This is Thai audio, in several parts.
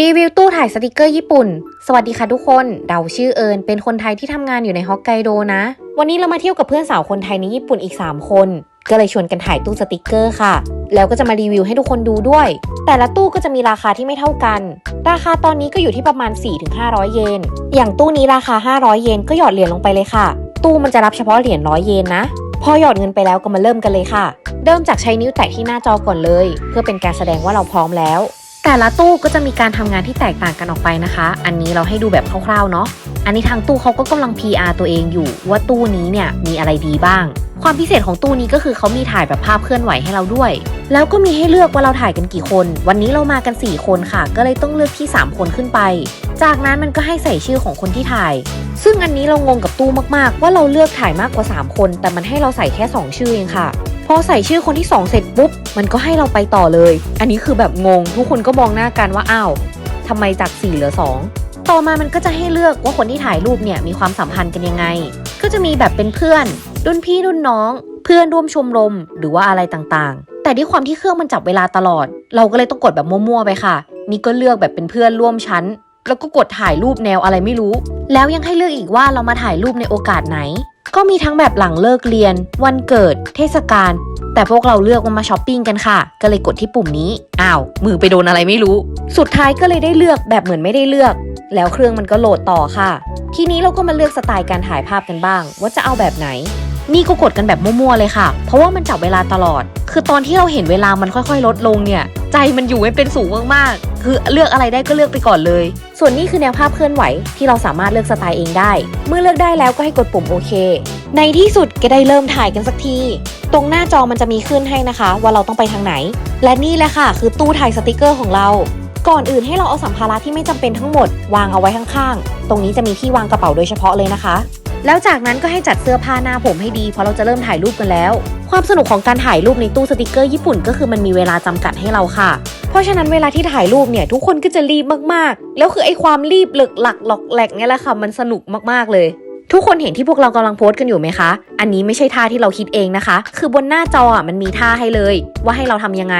รีวิวตู้ถ่ายสติกเกอร์ญี่ปุ่น สวัสดีค่ะทุกคน เดาชื่อเอิญเป็นคนไทยที่ทำงานอยู่ในฮอกไกโดนะ วันนี้เรามาเที่ยวกับเพื่อนสาวคนไทยในญี่ปุ่นอีก 3 คน ก็เลยชวนกันถ่ายตู้สติกเกอร์ค่ะ แล้วก็จะมารีวิวให้ทุกคนดูด้วย แต่ละตู้ก็จะมีราคาที่ไม่เท่ากัน ราคาตอนนี้ก็อยู่ที่ประมาณ 4-500 เยน อย่างตู้นี้ราคา 500 เยนก็หยอดเหรียญลงไปเลยค่ะ ตู้มันจะรับเฉพาะเหรียญร้อยเยนนะ พอหยอดเงินไปแล้วก็มาเริ่มกันเลยค่ะ เริ่มจากใช้นิ้วแตะที่หน้าจอก่อนเลย เพื่อเป็นการแสดงว่าเราพร้อมแล้ว แต่ละตู้ก็จะมีการทำงานที่แตกต่างกันออกไปนะคะ อันนี้เราให้ดูแบบคร่าวๆเนาะ อันนี้ทางตู้เขาก็กำลัง PR ตัวเองอยู่ ว่าตู้นี้เนี่ยมีอะไรดีบ้าง ความพิเศษของตู้นี้ก็คือเขามีถ่ายแบบภาพเคลื่อนไหวให้เราด้วย แล้วก็มีให้เลือกว่าเราถ่ายกันกี่คน วันนี้เรามากัน 4 คนค่ะ ก็เลยต้องเลือกที่ 3 คนขึ้นไป จากนั้นมันก็ให้ใส่ชื่อของคนที่ถ่าย ซึ่งอันนี้เรางงกับตู้มากๆ ว่าเราเลือกถ่ายมากกว่า 3 คน แต่มันให้เราใส่แค่ 2 ชื่อเองค่ะ พอใส่ชื่อคนที่ 2 เสร็จปุ๊บ มันก็ให้เราไปต่อเลย อันนี้คือแบบงง ทุกคนก็มองหน้ากันว่าอ้าวทำไมจาก 4 เหลือ 2 ต่อมามันก็จะให้เลือกว่าคนที่ถ่ายรูปเนี่ยมีความสัมพันธ์กันยังไง ก็จะมีแบบเป็นเพื่อน รุ่นพี่รุ่นน้อง เพื่อนร่วมชมรม หรือว่าอะไรต่างๆ แต่ด้วยความที่เครื่องมันจับเวลาตลอด เราก็เลยต้องกดแบบมั่วๆไปค่ะ นี่ก็เลือกแบบเป็นเพื่อนร่วมชั้น แล้วก็กดถ่ายรูปแนวอะไรไม่รู้ แล้วยังให้เลือกอีกว่าเรามาถ่ายรูปในโอกาสไหน ก็มีทั้งแบบหลังเลิกเรียน วันเกิด เทศกาล แต่พวกเราเลือกว่ามาช้อปปิ้งกันค่ะ ก็เลยกดที่ปุ่มนี้ อ้าว มือไปโดนอะไรไม่รู้ สุดท้ายก็เลยได้เลือกแบบเหมือนไม่ได้เลือก แล้วเครื่องมันก็โหลดต่อค่ะ ทีนี้เราก็มาเลือกสไตล์การถ่ายภาพกันบ้าง ว่าจะเอาแบบไหน นี่ก็กดกันแบบมั่วๆเลยค่ะ เพราะว่ามันจับเวลาตลอด คือตอนที่เราเห็นเวลามันค่อยๆ ลดลงเนี่ย ใจมันอยู่ไม่เป็นสูงมากๆ คือเลือกอะไรได้ก็เลือกไปก่อนเลย ส่วนนี้คือแนวภาพเคลื่อนไหวที่เราสามารถเลือกสไตล์เองได้ เมื่อเลือกได้แล้วก็ให้กดปุ่มโอเค ในที่สุดก็ได้เริ่มถ่ายกันสักที ตรงหน้าจอมันจะมีขึ้นให้นะคะ ว่าเราต้องไปทางไหน และนี่แหละค่ะ คือตู้ถ่ายสติกเกอร์ของเรา ก่อนอื่นให้เราเอาสัมภาระที่ไม่จำเป็นทั้งหมด วางเอาไว้ข้างๆ ตรงนี้จะมีที่วางกระเป๋าโดยเฉพาะเลยนะคะ แล้วจากนั้นก็ให้จัดเสื้อผ้าหน้าผมให้ดีเพราะเราจะเริ่มถ่ายรูปกันแล้ว ความสนุกของการถ่ายรูปในตู้สติกเกอร์ญี่ปุ่นก็คือมันมีเวลาจำกัดให้เราค่ะ เพราะฉะนั้นเวลาที่ถ่ายรูปเนี่ยทุกคนก็จะรีบมากๆ แล้วคือไอ้ความรีบหลึกหลักหลอกแหลกเนี่ยแหละค่ะมันสนุกมากๆเลย ทุกคนเห็นที่พวกเรากำลังโพสต์กันอยู่ไหมคะ อันนี้ไม่ใช่ท่าที่เราคิดเองนะคะ คือบนหน้าจอมันมีท่าให้เลย ว่าให้เราทำยังไง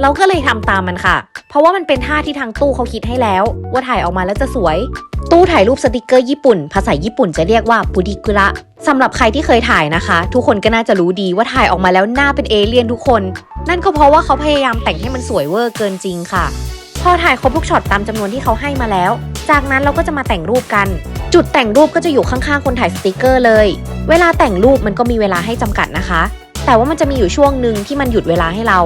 เราก็เลยทำตามมันค่ะ เพราะว่ามันเป็นท่าที่ทางตู้เขาคิดให้แล้ว ว่าถ่ายออกมาแล้วจะสวย ตู้ถ่ายรูปสติกเกอร์ญี่ปุ่น ภาษาญี่ปุ่นจะเรียกว่าปุดิกุระสำหรับใครที่เคยถ่ายนะคะ ทุกคนก็น่าจะรู้ดีว่าถ่ายออกมาแล้วหน้าเป็นเอเลี่ยนทุกคน นั่นก็เพราะว่าเขาพยายามแต่งให้มันสวยเวอร์เกินจริงค่ะ พอถ่ายครบทุกช็อตตามจำนวนที่เขาให้มาแล้ว จากนั้นเราก็จะมาแต่งรูปกัน จุดแต่งรูปก็จะอยู่ข้างๆคนถ่ายสติกเกอร์เลย เวลาแต่งรูปมันก็มีเวลาให้จำกัดนะคะ แต่ว่ามันจะมีอยู่ช่วงหนึ่งที่มันหยุดเวลาให้เรา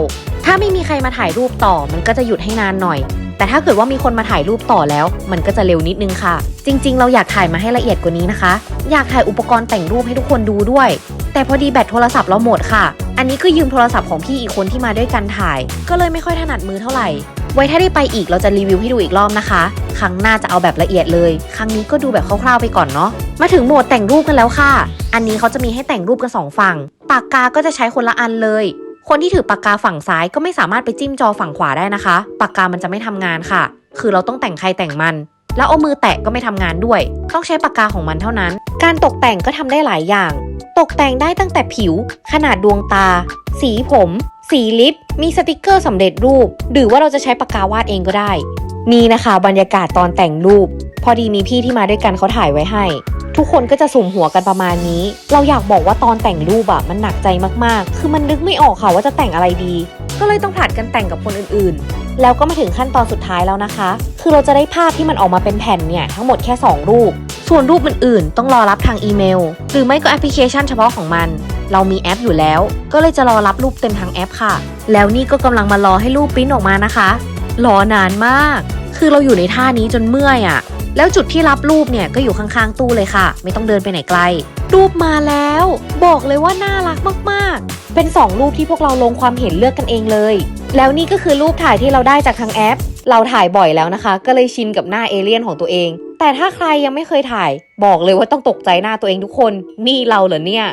ถ้าไม่มีใครมาถ่ายรูปต่อมันก็จะหยุดให้นานหน่อย แต่ถ้าเกิดว่ามีคนมาถ่ายรูปต่อแล้ว มันก็จะเร็วนิดนึงค่ะ จริง ๆ เราอยากถ่ายมาให้ละเอียดกว่านี้นะคะ อยากถ่ายอุปกรณ์แต่งรูปให้ทุกคนดูด้วย แต่พอดีแบตโทรศัพท์เราหมดค่ะ อันนี้ก็ยืมโทรศัพท์ของพี่อีกคนที่มาด้วยกันถ่าย ก็เลยไม่ค่อยถนัดมือเท่าไหร่ ไว้ถ้าได้ไปอีกเราจะรีวิวให้ดูอีกรอบนะคะ ครั้งหน้าจะเอาแบบละเอียดเลย ครั้งนี้ก็ดูแบบคร่าวๆไปก่อนเนาะ มาถึงโหมดแต่งรูปกันแล้วค่ะ อันนี้เขาจะมีให้แต่งรูปกันสองฝั่ง ปากกาก็จะใช้คนละอันเลย คนที่ถือปากกาฝั่งซ้ายก็ไม่สามารถไปจิ้มจอฝั่งขวาได้นะคะ ปากกามันจะไม่ทำงานค่ะ คือเราต้องแต่งใครแต่งมัน แล้วเอามือแตะก็ไม่ทำงานด้วย ต้องใช้ปากกาของมันเท่านั้น การตกแต่งก็ทำได้หลายอย่าง ตกแต่งได้ตั้งแต่ผิว ขนาดดวงตา สีผม สีลิป มีสติกเกอร์สำเร็จรูป หรือว่าเราจะใช้ปากกาวาดเองก็ได้ นี่นะคะ บรรยากาศตอนแต่งรูป พอดีมีพี่ที่มาด้วยกันเขาถ่ายไว้ให้ ทุกคนก็จะสุ่มหัวกันประมาณนี้ เราอยากบอกว่าตอนแต่งรูปอะมันหนักใจมากๆ คือมันนึกไม่ออกค่ะว่าจะแต่งอะไรดี ก็เลยต้องผลัดกันแต่งกับคนอื่นๆ แล้วก็มาถึงขั้นตอนสุดท้ายแล้วนะคะ คือเราจะได้ภาพที่มันออกมาเป็นแผ่นเนี่ยทั้งหมดแค่ 2 รูป ส่วนรูปอื่นๆ ต้องรอรับทางอีเมล หรือไม่ก็แอปพลิเคชันเฉพาะของมัน เรามีแอปอยู่แล้ว ก็เลยจะรอรับรูปเต็มทางแอปค่ะ แล้วนี่ก็กำลังมารอให้รูปปริ้นออกมานะคะ รอนานมาก คือเราอยู่ในท่านี้จนเมื่อยอะ่ะ แล้วจุดที่รับรูปเนี่ยก็อยู่ข้างๆตู้เลยค่ะ ไม่ต้องเดินไปไหนไกล รูปมาแล้ว บอกเลยว่าน่ารักมากๆ เป็น 2 รูปที่พวกเราลงความเห็นเลือกกันเองเลย แล้วนี่ก็คือรูปถ่ายที่เราได้จากทางแอป เราถ่ายบ่อยแล้วนะคะ ก็เลยชินกับหน้าเอเลี่ยนของตัวเอง แต่ถ้าใครยังไม่เคยถ่าย บอกเลยว่าต้องตกใจหน้าตัวเองทุกคน นี่เราเหรอเนี่ย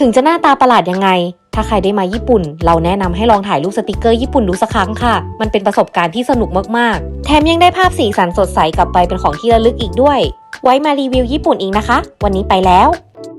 ถึงจะหน้าตาประหลาดยังไง ถ้าใครได้มาญี่ปุ่น เราแนะนำให้ลองถ่ายรูปสติกเกอร์ญี่ปุ่นดูสักครั้งค่ะ มันเป็นประสบการณ์ที่สนุกมากๆ แถมยังได้ภาพสีสันสดใสกลับไปเป็นของที่ระลึกอีกด้วย ไว้มารีวิวญี่ปุ่นอีกนะคะ วันนี้ไปแล้ว